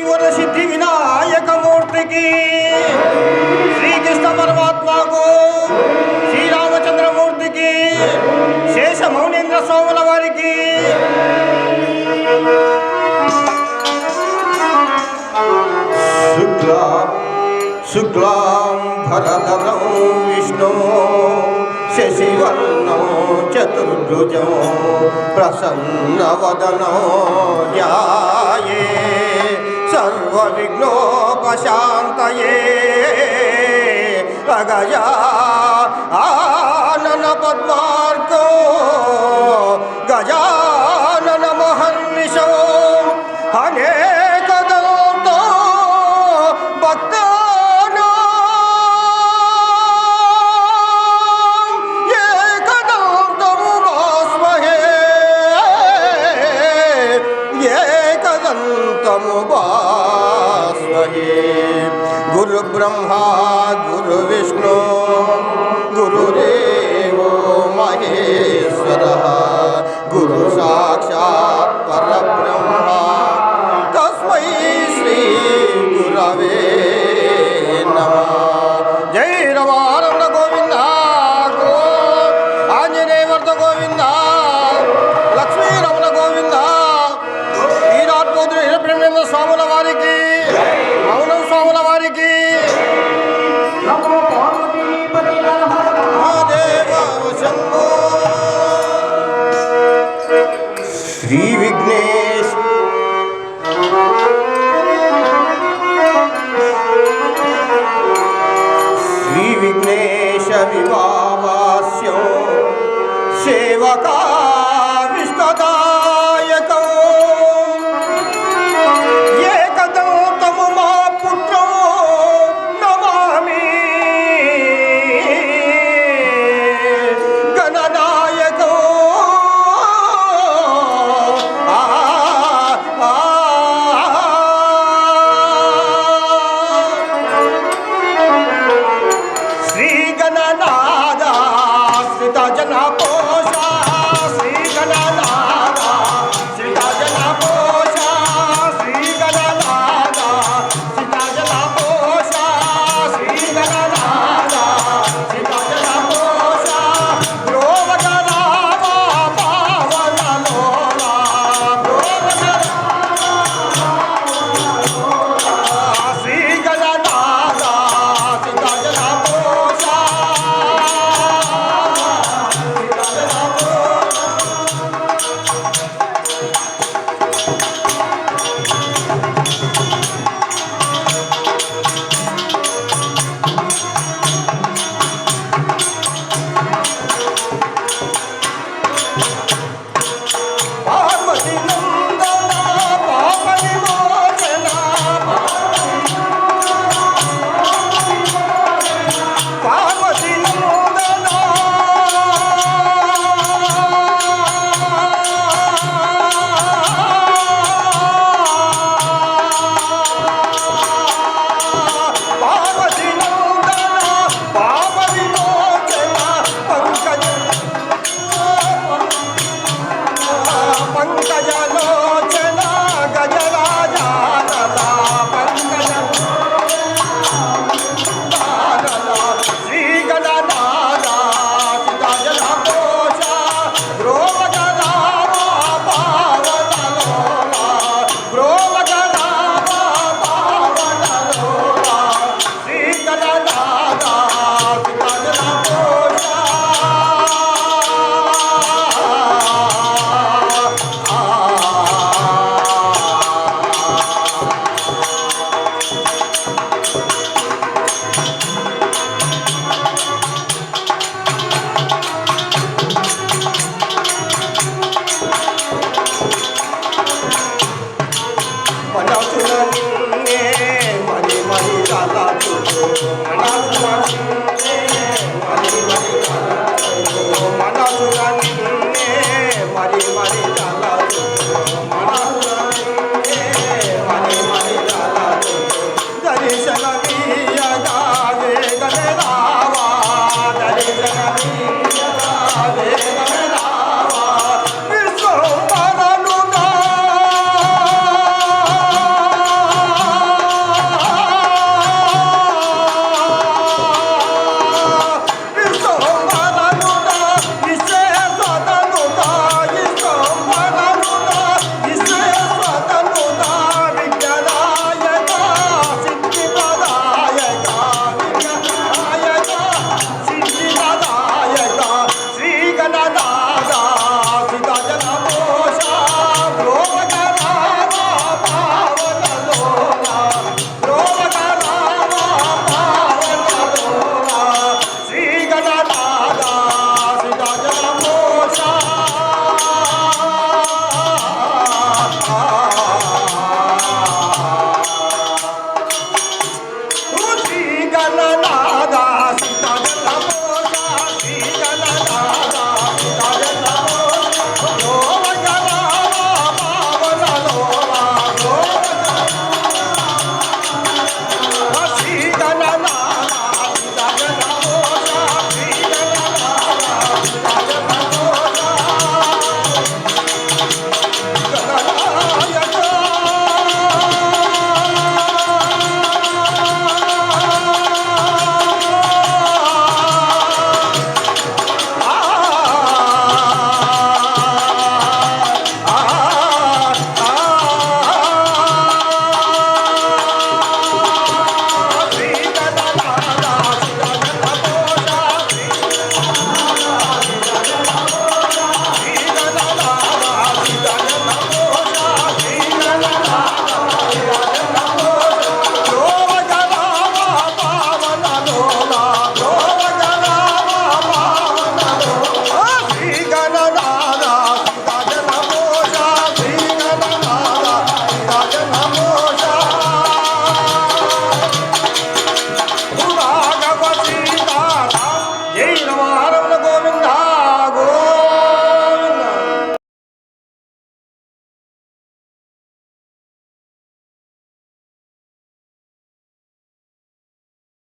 సిద్ధి వినాయకమూర్తికి. శ్రీకృష్ణ పరమాత్మకు శ్రీరామచంద్రమూర్తికి శేష మౌనేంద్ర స్వాముల వారికి. శుక్లాం శుక్లాం భరతరం విష్ణు శశివర్ణం చతుర్భుజం ప్రసన్నవదనం. సర్వవిఘ్నోపశాంతయే అగజా ఆనన పద్మార్కో ब्रह्मा गुरु विष्णु गुरुदेव महेश्वरः। श्रीविघ्नेशविभावास्यो सेवकाविष्टदायकौ